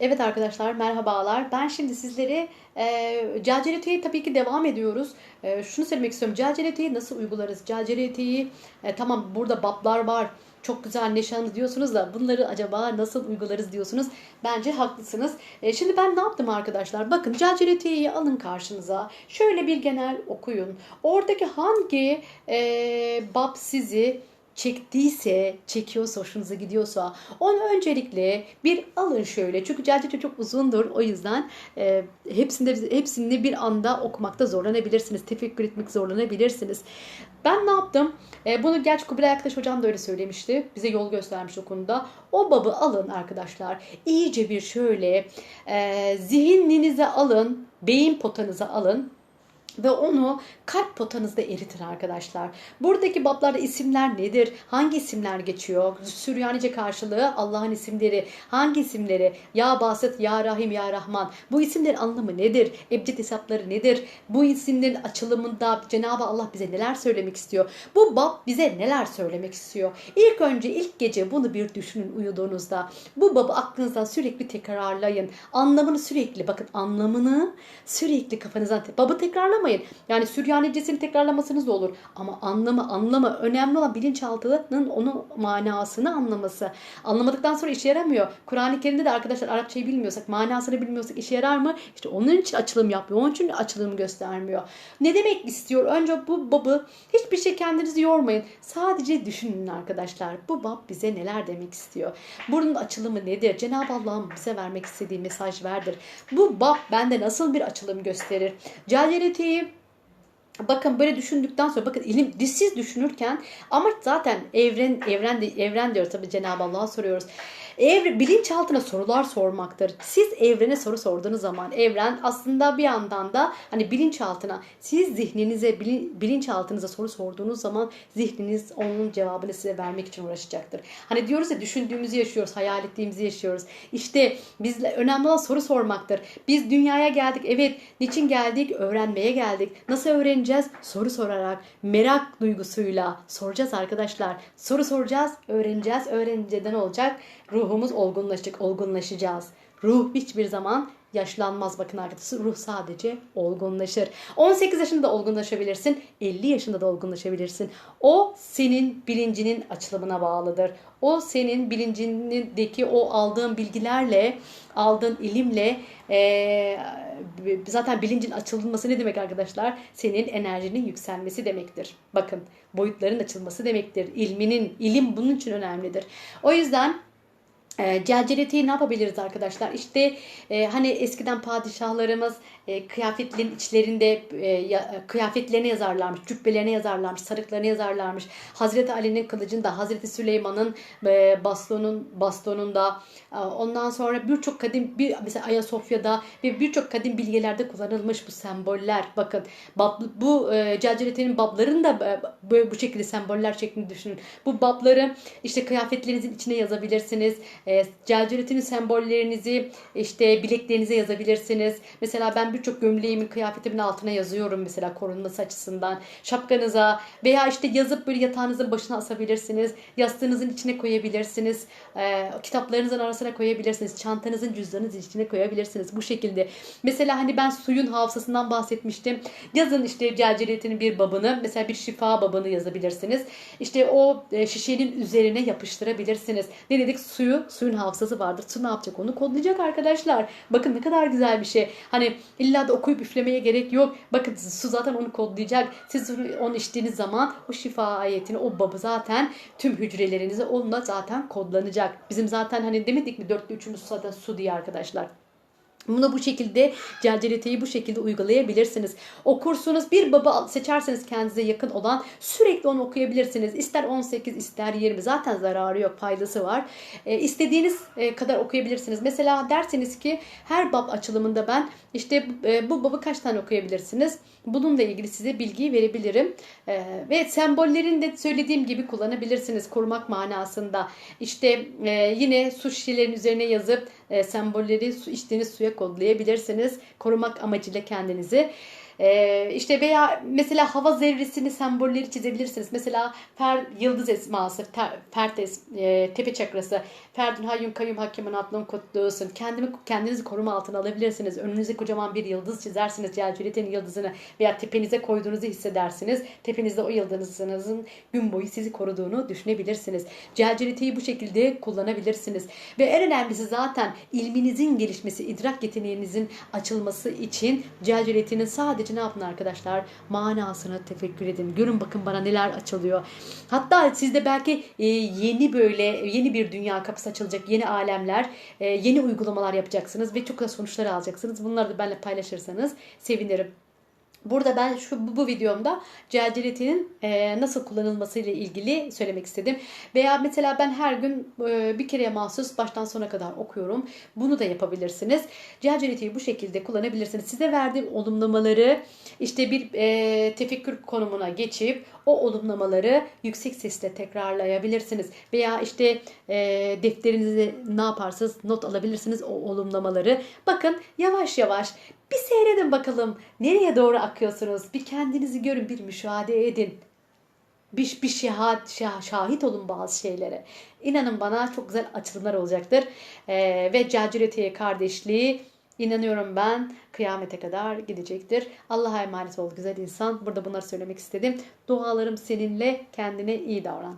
Evet arkadaşlar merhabalar. Ben şimdi sizlere e, Cacerete'yi tabii ki devam ediyoruz. E, şunu söylemek istiyorum. Cacerete'yi nasıl uygularız? Cacerete'yi e, tamam burada bablar var. Çok güzel neşanlı diyorsunuz da bunları acaba nasıl uygularız diyorsunuz. Bence haklısınız. E, şimdi ben ne yaptım arkadaşlar? Bakın Cacerete'yi alın karşınıza. Şöyle bir genel okuyun. Oradaki hangi e, bab sizi çektiyse, çekiyorsa, hoşunuza gidiyorsa onu öncelikle bir alın şöyle. Çünkü Celcete çok uzundur. O yüzden e, hepsinde hepsini bir anda okumakta zorlanabilirsiniz. Tefekkür etmek zorlanabilirsiniz. Ben ne yaptım? E, bunu gerçi Kubilay Aktaş hocam da öyle söylemişti. Bize yol göstermiş o konuda. O babı alın arkadaşlar. İyice bir şöyle e, zihninize alın, beyin potanıza alın ve onu kalp potanızda eritin arkadaşlar. Buradaki bablarda isimler nedir? Hangi isimler geçiyor? Süryanice karşılığı Allah'ın isimleri. Hangi isimleri? Ya Basit, Ya Rahim, Ya Rahman. Bu isimlerin anlamı nedir? Ebced hesapları nedir? Bu isimlerin açılımında Cenab-ı Allah bize neler söylemek istiyor? Bu bab bize neler söylemek istiyor? İlk önce ilk gece bunu bir düşünün uyuduğunuzda. Bu babı aklınızdan sürekli tekrarlayın. Anlamını sürekli bakın anlamını sürekli kafanızdan babı tekrarlamayın. Yani Süryanicesini tekrarlamasınız da olur. Ama anlamı anlamı önemli olan bilinçaltının onun manasını anlaması. Anlamadıktan sonra işe yaramıyor. Kur'an-ı Kerim'de de arkadaşlar Arapçayı bilmiyorsak, manasını bilmiyorsak işe yarar mı? İşte onun için açılım yapmıyor. Onun için açılım göstermiyor. Ne demek istiyor? Önce bu babı hiçbir şey kendinizi yormayın. Sadece düşünün arkadaşlar. Bu bab bize neler demek istiyor? Bunun açılımı nedir? Cenab-ı Allah'ın bize vermek istediği mesaj verdir. Bu bab bende nasıl bir açılım gösterir? Caleretiyi Bakın böyle düşündükten sonra bakın ilim dişsiz düşünürken ama zaten evren evren evren diyor tabii Cenab-ı Allah'a soruyoruz. Evre, bilinçaltına sorular sormaktır. Siz evrene soru sorduğunuz zaman evren aslında bir yandan da hani bilinçaltına siz zihninize bilin, bilinçaltınıza soru sorduğunuz zaman zihniniz onun cevabını size vermek için uğraşacaktır. Hani diyoruz ya düşündüğümüzü yaşıyoruz, hayal ettiğimizi yaşıyoruz. İşte biz önemli olan soru sormaktır. Biz dünyaya geldik. Evet, niçin geldik? Öğrenmeye geldik. Nasıl öğreneceğiz? Soru sorarak, merak duygusuyla soracağız arkadaşlar. Soru soracağız, öğreneceğiz. Öğrenince ne olacak? Ruhumuz olgunlaşacak, olgunlaşacağız. Ruh hiçbir zaman yaşlanmaz bakın arkadaşlar. Ruh sadece olgunlaşır. 18 yaşında da olgunlaşabilirsin. 50 yaşında da olgunlaşabilirsin. O senin bilincinin açılımına bağlıdır. O senin bilincindeki o aldığın bilgilerle, aldığın ilimle e, zaten bilincin açılması ne demek arkadaşlar? Senin enerjinin yükselmesi demektir. Bakın boyutların açılması demektir. İlminin, ilim bunun için önemlidir. O yüzden e, Celceleteyi ne yapabiliriz arkadaşlar? İşte e, hani eskiden padişahlarımız e, kıyafetlerin içlerinde e, ya, kıyafetlerini yazarlarmış, cübbelerine yazarlarmış, sarıklarını yazarlarmış. Hazreti Ali'nin kılıcında, Hazreti Süleyman'ın e, bastonun bastonunda, e, ondan sonra birçok kadim bir mesela Ayasofya'da ve birçok kadim bilgilerde kullanılmış bu semboller. Bakın bab, bu e, Celcelete'nin bablarını e, böyle bu şekilde semboller şeklinde düşünün. Bu babları işte kıyafetlerinizin içine yazabilirsiniz e, sembollerinizi işte bileklerinize yazabilirsiniz. Mesela ben birçok gömleğimin kıyafetimin altına yazıyorum mesela korunması açısından. Şapkanıza veya işte yazıp böyle yatağınızın başına asabilirsiniz. Yastığınızın içine koyabilirsiniz. E, kitaplarınızın arasına koyabilirsiniz. Çantanızın cüzdanınızın içine koyabilirsiniz. Bu şekilde. Mesela hani ben suyun hafızasından bahsetmiştim. Yazın işte celceletinin bir babını mesela bir şifa babını yazabilirsiniz. İşte o e, şişenin üzerine yapıştırabilirsiniz. Ne dedik? Suyu suyun hafızası vardır. Su ne yapacak? Onu kodlayacak arkadaşlar. Bakın ne kadar güzel bir şey. Hani illa da okuyup üflemeye gerek yok. Bakın su zaten onu kodlayacak. Siz onu içtiğiniz zaman o şifa ayetini, o babı zaten tüm hücrelerinize onunla zaten kodlanacak. Bizim zaten hani demedik mi dörtte üçümüz zaten su diye arkadaşlar. Bunu bu şekilde celceleteyi bu şekilde uygulayabilirsiniz. Okursunuz bir baba seçerseniz kendinize yakın olan sürekli onu okuyabilirsiniz. İster 18 ister 20 zaten zararı yok faydası var. E, istediğiniz e, kadar okuyabilirsiniz. Mesela derseniz ki her bab açılımında ben işte e, bu babı kaç tane okuyabilirsiniz? Bununla ilgili size bilgiyi verebilirim. E, ve sembollerini de söylediğim gibi kullanabilirsiniz korumak manasında. İşte e, yine su şişelerinin üzerine yazıp e, sembolleri su içtiğiniz suya kodlayabilirsiniz. Korumak amacıyla kendinizi. Ee, işte veya mesela hava zerresini sembolleri çizebilirsiniz. Mesela fer, yıldız esması, ter, fert es, e, tepe çakrası, ferdün hayyun kayyum hakimin atlın kutlusun. Kendimi, kendinizi koruma altına alabilirsiniz. Önünüze kocaman bir yıldız çizersiniz. Celcületin yıldızını veya tepenize koyduğunuzu hissedersiniz. Tepenizde o yıldızınızın gün boyu sizi koruduğunu düşünebilirsiniz. Celceleteyi bu şekilde kullanabilirsiniz. Ve en önemlisi zaten ilminizin gelişmesi, idrak yeteneğinizin açılması için celceletinin sadece ne yapın arkadaşlar? Manasını tefekkür edin. Görün bakın bana neler açılıyor. Hatta sizde belki e, yeni böyle yeni bir dünya kapısı açılacak. Yeni alemler, e, yeni uygulamalar yapacaksınız ve çok da sonuçlar alacaksınız. Bunları da benimle paylaşırsanız sevinirim. Burada ben şu bu, bu videomda celceletinin e, nasıl kullanılması ile ilgili söylemek istedim. Veya mesela ben her gün e, bir kereye mahsus baştan sona kadar okuyorum. Bunu da yapabilirsiniz. Celceleteyi bu şekilde kullanabilirsiniz. Size verdiğim olumlamaları işte bir e, tefekkür konumuna geçip o olumlamaları yüksek sesle tekrarlayabilirsiniz. Veya işte e, defterinize ne yaparsınız not alabilirsiniz o olumlamaları. Bakın yavaş yavaş bir seyredin bakalım nereye doğru akıyorsunuz. Bir kendinizi görün, bir müşahede edin. Bir, bir şahit, şah, şahit olun bazı şeylere. İnanın bana çok güzel açılımlar olacaktır. Ee, ve Caciretiye kardeşliği inanıyorum ben kıyamete kadar gidecektir. Allah'a emanet ol güzel insan. Burada bunları söylemek istedim. Dualarım seninle kendine iyi davran.